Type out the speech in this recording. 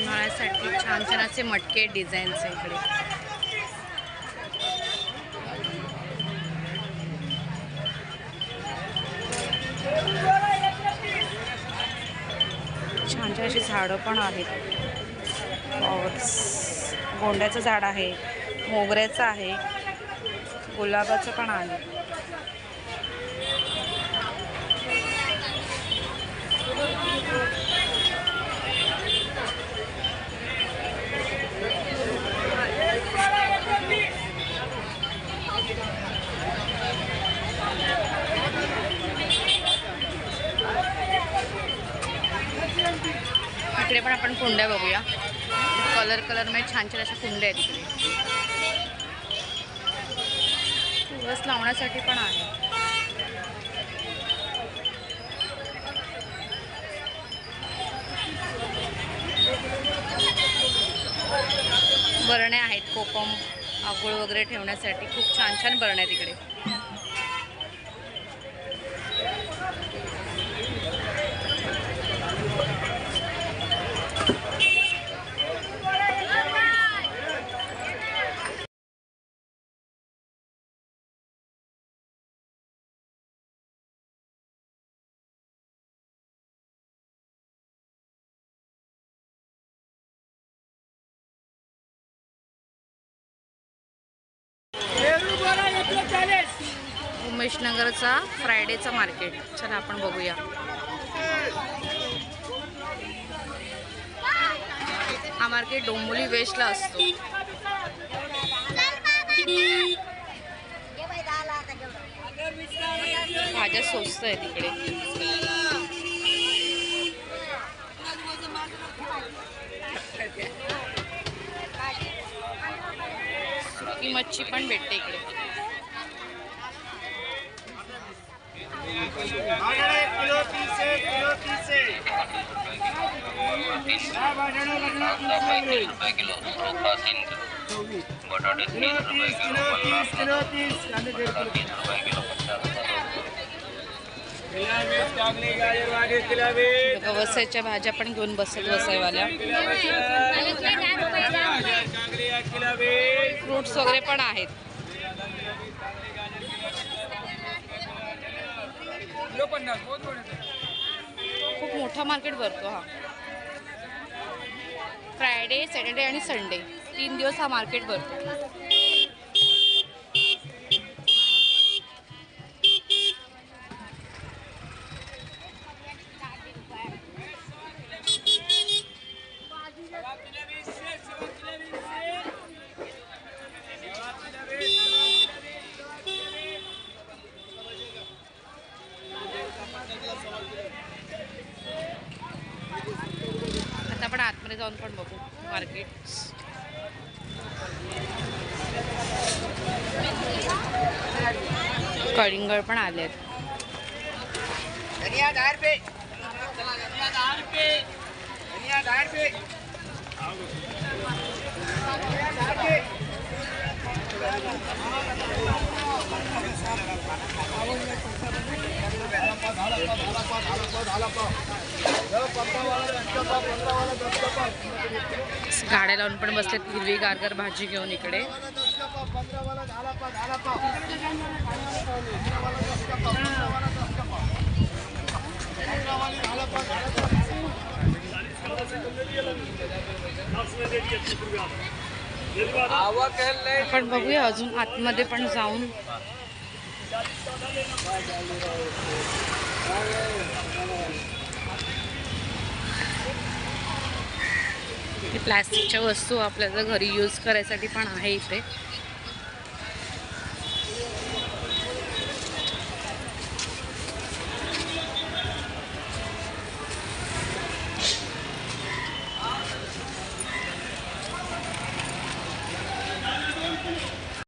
उन्हाळ्यासाठी छान छान असे मटके डिझाईन्स इकडे. छान छान अशी झाडं पण आहेत. गोंड्याचं झाड आहे. मोगऱ्याचं आहे. गुलाबाचं पण आहे. आपण कुंड्या बघूया. कलर कलरमध्ये छान छान अशा कुंड्या आहेत. इकडे तुळस लावण्यासाठी पण आहे. बरण्या आहेत कोकम आगोळ वगैरे ठेवण्यासाठी. खूप छान छान बरण्या आहेत उमेशनगरचा फ्रायडेचा मार्केट. चला आपण बघूया. हा मार्केट डोंबोली वेस्टला असतो. भाज्या स्वस्त आहेत तिकडे सुकी मच्छी पण भेटते इकडे किलो तीस है किलो तीस है क्या भाजणं लागणार तीस रुपये किलो तीन किलो बटाटे तीस रुपये किलो तीस रुपये किलो पचास वसायच्या भाज्या पण घेऊन बसत वसायवाल्या फ्रुट्स वगैरे पण आहेत. खूप मोठा मार्केट भरतो हा. फ्रायडे सॅटर्डे आणि संडे तीन दिवस हा मार्केट भरतो. जाऊन पण बघू मार्केट. कळिंगळ पण आले आहेत गाड्या लावून पण बसलेत हिरवी गारगार भाजी घेऊन इकडे. आपण बघूया अजून आतमध्ये पण जाऊन. प्लॅस्टिकच्या वस्तू आपल्याला घरी यूज करायसाठी पण आहे इथे.